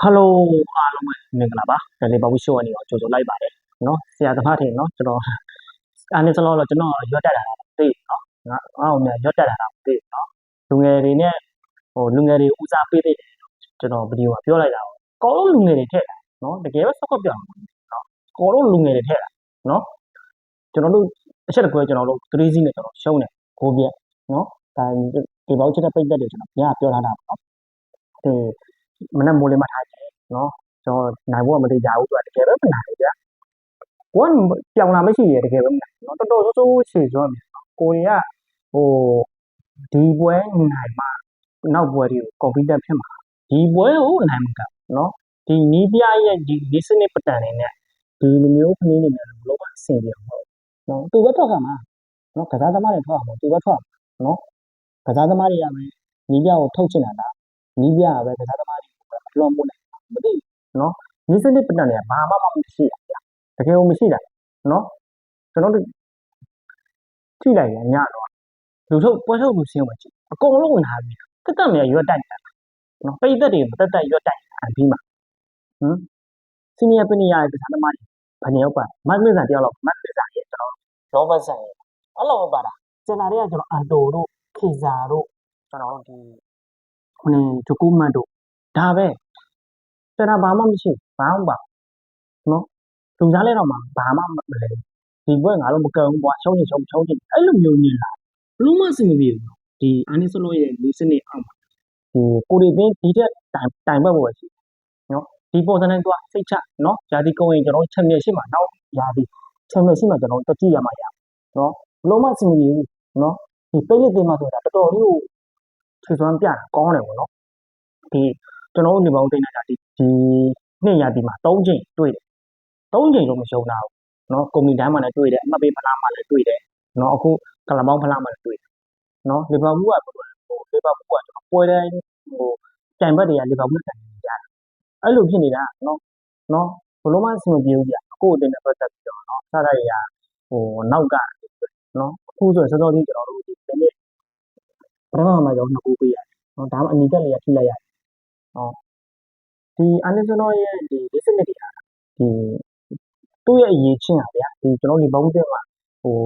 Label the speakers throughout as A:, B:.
A: ဟယ်လိုအားလုံးပဲမင်္ဂလာပါဒါလေးဘာဝီရှိုးကနေတော့ကြိုဆိုလိုက်ပါတယ်နော်ဆရာသမားထင်နော်ကျွန်တော်အားနဲ့စလို့ကျွန်တော်ရွတ်တက်လာတာမသိနော်ငါအောင်မြရွတ်တက်လာတာမသိနော်လူငယ်တွေနဲ့ဟိုလူငယ်တွေဦးစားပေးတဲ့ကျွန်တော်ဗီဒီယိုမှာပြောလိုက်တာပေါ့ကောလုံးလူငယ်တွေထည့်တာနော်တကယ်ပဲစောက်ပြောင်းနော်ကောလုံးလူငယ်တွေထည့်တာနော်ကျွန်တော်တို့အချက်တကွဲကျွန်တော်တို့3စီးနဲ့ကျွန်တော်ရှုံးတယ်ကိုပြက်နော်ဒါဒီဘောက်ချက်တဲ့ပိတ်သက်တွေကျွန်တော်ညပြောထားတာပေါ့နော်ဒီ မနေ့မိုးလေးမှထားတယ်နော်ကျွန်တော်နိုင်ဖို့မသိကြဘူးသူကတကယ်ပဲမနိုင်ဘူးဗျာကိုကပြောင်းလာမရှိရတကယ်ပဲမနိုင်နော်တော်တော်ဆိုးဆိုးချေဆိုရမယ်ကိုရီးယားဟိုဒီပွဲနိုင်မှနောက်ပွဲတွေကိုကွန်ပျူတာဖြစ်မှာဒီပွဲကိုနိုင်မှာကနော်ဒီနီးပြရဲ့ဒီဒီစနစ်ပတန်နေနဲ့ဒီလိုမျိုးခင်းနေတယ်လို့ဘာအဆင်ပြေအောင်ဟုတ်နော်သူပဲထွက်ခါမှာနော်ကစားသမားတွေထွက်အောင်သူပဲထွက်နော်ကစားသမားတွေကပဲနီးပြကိုထုတ်ချင်တာလားနီးပြကပဲကစားသမား တွေကိုပဲလွန်ပို့နေမသိနော်နီးစနစ်ပတန်တွေကဘာမှမမရှိတာဗျာတကယ်ကိုမရှိတာနော်ကျွန်တော်တို့ထိလိုက်ရညတော့လူထုတ်ပွဲထုတ်လူစင်းဝင်ကြည့်အကုန်လုံးဝင်လာပြီတက်တက်မြရွတ်တိုက်တာနော်ပိတ်သက်တွေမတက်တက်ရွတ်တိုက်အပြီးမှာဟမ်စီနီယာပနီယာရဲ့ကစားသမားတွေဘယ်နှစ်ယောက်ပါမတ်မစ်ဆန်တယောက်လောက်မတ်မစ်ဆန်ရဲ့ကျွန်တော်ရောဘတ်ဆန်ရဲ့အဲ့လိုပါတာကျန်တာတွေကကျွန်တော်အန်တိုတို့ခေဇာတို့ကျွန်တော်တို့ဒီခုနေဂျိုကူမတ်တို့ဒါပဲ ကျန်တာဘာမှမရှိဘာမှပါနော်လူသားလဲတော့မှဘာမှမလဲဒီဘွဲငါတို့မကန်ဘူးကွာရှုံးချင်ရှုံးရှုံးချင်အဲ့လိုမျိုးညင်လာဘလို့မှစင်မပြေဘူးဒီအာနီဆလိုရဲ့လူစနစ်အောင်ဒီကိုရီတင်းဒီတက်တိုင်တိုင်ဘက်ပေါ်ရှိနော်ဒီပုံစံနဲ့သူကစိတ်ချနော်ယာဒီကုန်းရင်ကျွန်တော်ချက်မြက်ရှိမှာနောက်ယာဒီချက်မြက်ရှိမှာကျွန်တော်တက်ကြည့်ရမှာရနော်ဘလို့မှစင်မပြေဘူးနော်ဒီပိတ်လက်တင်မှာဆိုတာတော်တော်လေးကိုခြေစွမ်းပြတာကောင်းတယ်ပေါ့နော်ဒီ ကျွန်တော်တို့နေပေါင်းတိတ်နေတာဒီဒီနှစ်ရာဒီမှာ၃ချိန်တွေ့တယ်၃ချိန်လုံးမရှုံးတာဘူးနော်ကွန်မီတန်းမှာလည်းတွေ့တယ်အမှတ်ပေးဖလားမှာလည်းတွေ့တယ်နော်အခုကလမောင်းဖလားမှာလည်းတွေ့တယ်နော်လီဗာပူးကဟိုလီဗာပူးကကျွန်တော်ပွဲတိုင်းဟိုတိုင်ဘက်တွေကလီဗာပူးတိုင်နေကြတယ်အဲ့လိုဖြစ်နေတာနော်နော်ဘလုံးမအဆင်မပြေဘူးဗျအခုအတင်းနဲ့ပတ်သက်ပြီးတော့နော်စတဲ့ရဟိုနောက်ကနော်အခုဆိုစောစောကြီးကျွန်တော်တို့ဒီနေ့ပထမမှာကျွန်တော်နှစ်ခုပေးရတယ်နော်ဒါမှအနီကလေးရထိလိုက်ရတယ် နော်ဒီအာနီဆိုနိုရဲ့ဒီဒီစနစ်တွေကဒီသူ့ရဲ့အရေးချင်းอ่ะဗျာဒီကျွန်တော်ဒီဘုံတဲ့မှာဟို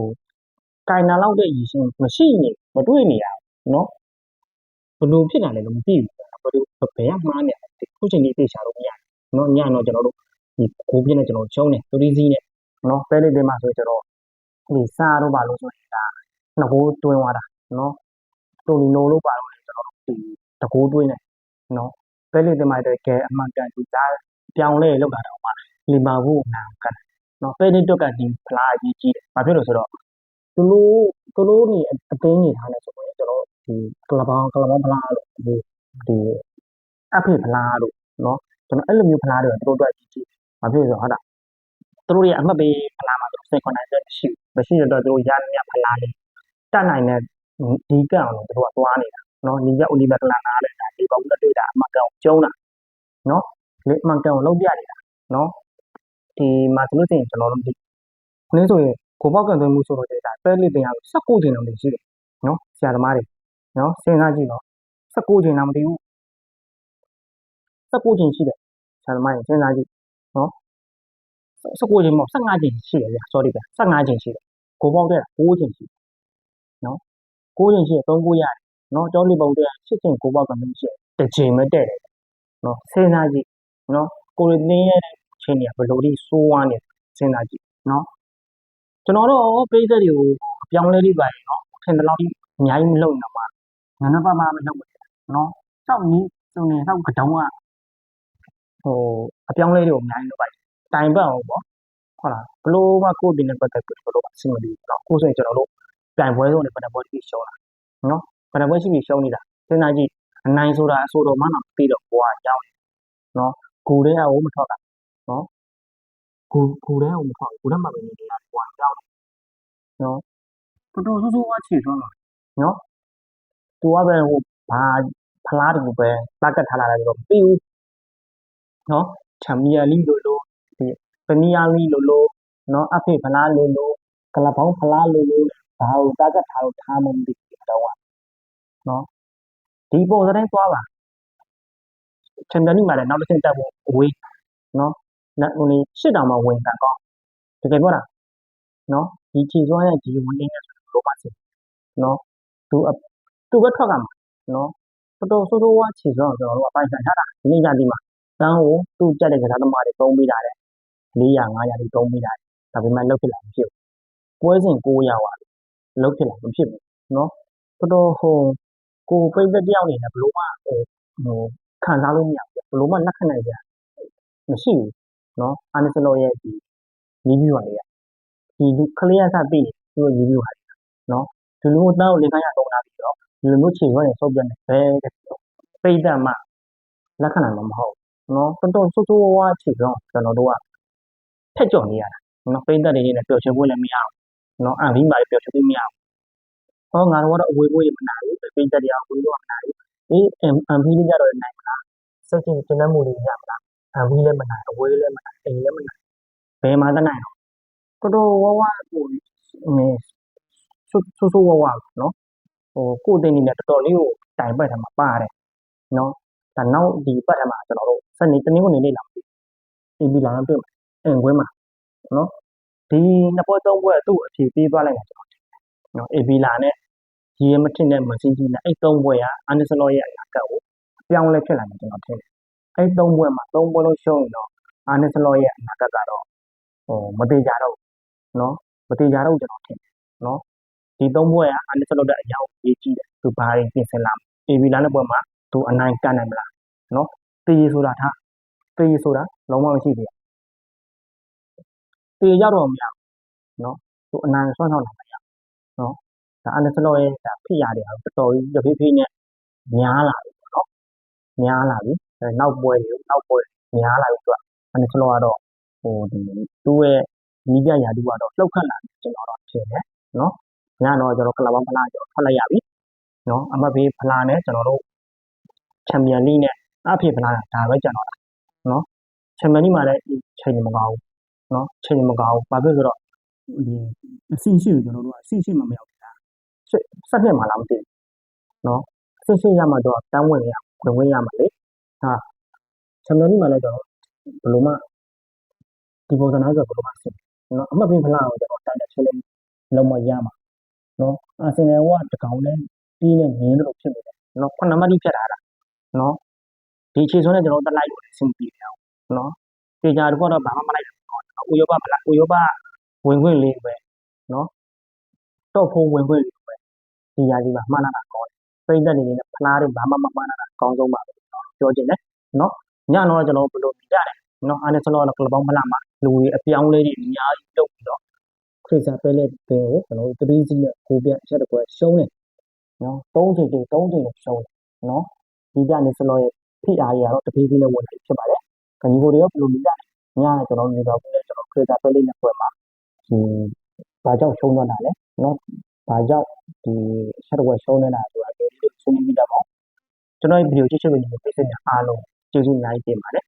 A: ကင်နာလောက်တဲ့အရေးချင်းမရှိနေမတွေ့နေရဘူးနော်ဘယ်လိုဖြစ်တာလဲလို့မသိဘူးဘယ်လိုဘယ်ကမှားနေလဲခုချိန်ကြီးသိချာလို့မရဘူးနော်ညတော့ကျွန်တော်တို့ဒီကိုပြင်းနဲ့ကျွန်တော်ချုံးနေတူရီစီးနဲ့နော်ပဲလေးတင်မှာဆိုကျွန်တော်ဒီစားတော့ပါလို့ဆိုရင်ဒါနှစ်ကိုတွင်းသွားတာနော်တိုလီနိုလို့ပါတော့လေကျွန်တော်တို့ဒီတကိုးတွင်းနေနော် ပဲလေးတင်မှာတကယ်အမှန်ကန်ဒီသားပြောင်းလဲလောက်တာတော့မှလီမာပူးနာကတ်နော်ပဲလေးတွက်ကဒီဖလားကြီးကြီးတယ်ဘာဖြစ်လို့ဆိုတော့သူတို့သူတို့နေအသိနေထားလဲဆိုတော့ကျွန်တော်ဒီကလဘောင်းကလဘောင်းဖလားလို့ဒီဒီအဖေဖလားလို့နော်ကျွန်တော်အဲ့လိုမျိုးဖလားတွေသူတို့အတွက်ကြီးကြီးဘာဖြစ်လို့ဆိုတော့ဟုတ်တာသူတို့ရဲ့အမှတ်ပေးဖလားမှာသူစိတ်ခွန်နိုင်တဲ့မရှိမရှိတော့သူတို့ရမြဖလားလေးတတ်နိုင်တဲ့ဒီကံအောင်သူတို့ကသွားနေတာနော်ညီကအိုလီဗာကလာနာတဲ့ဒီဘောင်းလက်တွေ့တာအမှန် ကန်ကျုံးတာနော်လေအမှန်ကန်ကိုလုံးပြနေတာနော်ဒီမှာဆိုလို့ရှိရင်ကျွန်တော်တို့ဒီခုနဆိုရင်ကိုပေါက်ကန်သွင်းမှုဆိုတော့ဒါပဲလစ်တင်ရလို့16ချိန်လောက်နေရှိတယ်နော်ဆရာသမားတွေနော်စဉ်းစားကြည့်နော်16ချိန်လောက်မတည်ဘူး16ချိန်ရှိတယ်ဆရာသမားတွေစဉ်းစားကြည့်နော်16ချိန်မဟုတ်15ချိန်ရှိတယ်ဗျာ sorry ဗျာ15ချိန်ရှိတယ်ကိုပေါက်တဲ့6ချိန်ရှိတယ်နော်6ချိန်ရှိတယ်3 9ရတယ်နော်ကျောင်းလေးပုံတဲ့8ချိန်ကိုပေါက်ကန်သွင်းရှိတယ်တစ်ချိန်ပဲတဲ့တယ် နော်စဉ်းစားကြည့်နော်ကိုရီတင်းရဲ့ချိန်တွေကဘယ်လိုဒီဆိုးဝါးနေစဉ်းစားကြည့်နော်ကျွန်တော်တို့ပိသက်တွေကိုအပြောင်းလဲလေးပါရနော်ထင်တယ်လို့အများကြီးမလုပ်နေတော့မှငနပါမမလုပ်ဘူးနော်စောက်နီးစုံနေစောက်ကတုံးကဟိုအပြောင်းလဲတွေကိုအများကြီးလုပ်ပါတိုင်ပတ်အောင်ပေါ့ဟုတ်လားဘလို့မှကိုယ်တင်နဲ့ပတ်သက်ပြီးဘလို့အဆင်မပြေဘူးနော်ကိုယ်ဆိုရင်ကျွန်တော်တို့တိုင်ပွဲဆုံးနဲ့ပတ်သက်ပွဲတိရှုံးတာနော်ပတ်သက်ပွဲရှိပြီးရှုံးနေတာစဉ်းစားကြည့် အနိုင်ဆိုတာအဆိုတော်မှတော့ပြီးတော့ဘွားအကြောင်းနော်ဂူတဲ့ဟိုမထွက်တာနော်ဂူဂူတဲ့ဟိုမထွက်ဂူတဲ့မှာပဲနေနေတာဘွားအကြောင်းနော်တော်တော်ဆိုးဆိုးဝါးချေသွားမှာနော်သူကပဲဟိုဘာဖလားတူပဲလက်ကတ်ထားလာတယ်တော့ပြီးဘူးနော်ချန်ပီယံလိလို့လို့ဒီပနီးယားလိလို့လို့နော်အဖေဖလားလို့လို့ကလဘောင်းဖလားလို့လို့ဘာလို့တက်ကတ်ထားလို့ထားမှမသိဘူးတော့နော် ဒီပုံစံတိုင်းသွားပါချန်ပီယံလိမှာလည်းနောက်တစ်ဆင့်တက်ဖို့အဝေးနော်နောက်ဟိုနေရှစ်တောင်မှဝင်ကန်ကောင်းတကယ်ပြောတာနော်ဒီခြေစွမ်းရဲ့ဒီဝင်နေတယ်ဆိုတော့ဘာစစ်နော်သူအသူပဲထွက်ကမှာနော်တော်တော်ဆိုးဆိုးဝါးခြေစွမ်းကိုကျွန်တော်တို့ကပိုင်ဆိုင်ထားတာဒီနေ့ညဒီမှာတန်းကိုသူ့ကြက်တဲ့ကစားသမားတွေသုံးပေးတာလေ400 500တွေသုံးပေးတာဒါပေမဲ့လောက်ဖြစ်လာမဖြစ်ဘူးပွဲစဉ်900ပါလောက်ဖြစ်လာမဖြစ်ဘူးနော်တော်တော်ဟို ကိုပိတ်သက်တယောက်အနေနဲ့ဘလို့မှဟိုဟိုခံစားလို့မရဘူးဘလို့မှလက်ခံနိုင်ကြမရှိဘူးနော်အာနီစလောရဲ့ဒီနီးပြီးပါလေဒီလူကလေးရစပြီးသူ့ရဲ့နီးပြီးပါလေနော်ဒီလိုမျိုးတန်းကိုလင်ခါရသုံးတာပြီးတော့ဒီလိုမျိုးခြေရွက်နေဆုပ်ပြနေဘဲပိတ်သက်မှလက်ခံနိုင်မှာမဟုတ်နော်တော်တော်ဆိုးဆိုးဝါးဝါးခြေတော့ကျွန်တော်တို့ကဖက်ကြော်နေရတာနော်ပိတ်သက်တွေနဲ့ပျော်ရွှင်ဖို့လည်းမရဘူးနော်အန်ဘီမာလည်းပျော်ရွှင်ဖို့မရဘူး ဟောငါတို့ကတော့အဝေးကိုရမနိုင်ဘူးပိတ်သက်တွေကအဝေးကိုမနိုင်ဘူးအေးအန်ဘီလေးကြတော့နိုင်မလားစက်ချင်းကျင်းတဲ့မှုတွေရမလားအန်ဘီလည်းမနိုင်အဝေးလည်းမနိုင်အိမ်လည်းမနိုင်ဘယ်မှာတနိုင်တော့တော်တော်ဝါးဝါဟိုအင်းဆိုးဆိုးဆိုးဝါးဝါနော်ဟိုကိုယ်တင်နေနဲ့တော်တော်လေးကိုတိုင်ပတ်ထားမှာပါတယ်နော်ဒါနောက်ဒီပတ်ထားမှာကျွန်တော်တို့စနေတနင်္ဂနွေနေ့လာပြီအင်ဘီလာတွေ့မှာအင်ကွင်းမှာနော်ဒီနှစ်ပွဲသုံးပွဲသူ့အဖြေပေးသွားလိုက်တာကျွန်တော် နော်အင်ဘီလာနဲ့ရီယမထင်တဲ့မစင်းကြီးနဲ့အဲ့သုံးပွဲကအန်ဒစလောရဲ့အနာကတ်ကိုပြောင်းလဲဖြစ်လာတယ်ကျွန်တော်ထင်တယ်အဲ့သုံးပွဲမှာသုံးပွဲလုံးရှုံးရင်တော့အန်ဒစလောရဲ့အနာကတ်ကတော့ဟိုမသေးကြတော့နော်မသေးကြတော့ကျွန်တော်ထင်တယ်နော်ဒီသုံးပွဲကအန်ဒစလောတဲ့အကြောင်းရေးကြည့်တယ်သူဘာတွေပြင်ဆင်လာအင်ဘီလာနဲ့ပွဲမှာသူအနိုင်ကန်နိုင်မလားနော်တေးဆိုတာထားတေးဆိုတာလုံးဝမရှိသေးဘူးတေးရောက်တော့မရဘူးနော်သူအနိုင်ဆွမ်းဆောင်လာမရနော် ဒါအန်ဒစလောရဲ့ဒါဖြစ်ရတယ်အောင်တော်တော်ကြီးတဖြည်းဖြည်းနဲ့များလာပြီပေါ့နော်များလာပြီအဲနောက်ပွဲတွေနောက်ပွဲများလာပြီသူကအန်ဒစလောကတော့ဟိုဒီသူ့ရဲ့နီးပြရာတူကတော့လှုပ်ခတ်လာတယ်ကျွန်တော်တော့ထင်တယ်နော်ညတော့ကျွန်တော်ကလပ်ဘောင်းဖလားကျွန်တော်ထွက်လိုက်ရပြီနော်အမတ်ဘေးဖလားနဲ့ကျွန်တော်တို့ချန်ပီယံလိနဲ့အဖေဖလားဒါပဲကျွန်တော်တာနော်ချန်ပီယံလိမှာလည်းချိန်မကောင်းဘူးနော်ချိန်မကောင်းဘူးဘာဖြစ်လို့ဆိုတော့ဒီအဆင့်ရှိကိုကျွန်တော်တို့ကအဆင့်ရှိမှမရောက် ဘူးလားစက်နှစ်မှလားမသိဘူးနော်အဆင့်ရှိရမှတော့တန်းဝင်ရဝင်ဝင်ရမှာလေဟာချန်ပီယံလိမှာလည်းကျွန်တော်ဘယ်လိုမှဒီပုံစံနဲ့ဆိုဘယ်လိုမှဆင်နော်အမတ်ဘေးဖလားကိုကျွန်တော်တိုင်တယ်ချက်လေးလုံးမရမှာနော်အာဆင်နယ်ကတကောင်နဲ့ပြီးနဲ့မြင်းလို့ဖြစ်နေတယ်နော်ခုနမတိဖြတ်ထားတာနော်ဒီခြေစွမ်းနဲ့ကျွန်တော်တက်လိုက်လို့အဆင်ပြေတယ်နော်တေချာတော့တော့ဘာမှမလိုက်ဘူးနော်ဥရောပမလားဥရောပဝင်ခွင့်လေးပဲနော်တော့ဖို့ဝင်ခွင့်လေးပဲ ဒီຢာဒီမှာမှန်းလာတာကောင်းတယ်ပြိတ္တနေနေဖလားတွေဘာမှမမှန်းလာတာအကောင်းဆုံးပါပဲနော်ပြောချင်တယ်နော်ညတော့ကျွန်တော်ဘယ်လိုမြင်ကြတယ်နော်အာနေစလောကလပောင်းမလာမှာလူတွေအပြောင်းလေးတွေအများကြီးလုပ်ပြီးတော့ခရစ်စာပဲလက်ဘယ်ကိုကျွန်တော်တို့3စီးနဲ့ကိုပြအချက်တစ်ပွဲရှုံးတယ်နော်3ချိန်ချိန်3ချိန်လို့ရှုံးတယ်နော်ဒီပြနေစလောရဲ့ဖိအားတွေကတော့တဖြည်းဖြည်းနဲ့ဝင်လာဖြစ်ပါတယ်ခဏီကိုတွေရောဘယ်လိုမြင်ကြလဲညကျွန်တော်နေတော့ဘူးလေကျွန်တော်ခရစ်စာပဲလက်နဲ့ပွဲမှာဒီဘာကြောင့်ရှုံးသွားတာလဲနော် ဘာကြောင့်ဒီအချက်တစ်ပွဲရှုံးနေတာဆိုတာဒီလိုဆွေးနွေးပြီးတော့ကျွန်တော်ဒီဗီဒီယိုကြည့်ရှုနေတဲ့ပြည်သူများအားလုံးကျေးဇူးအများကြီးတင်ပါတယ်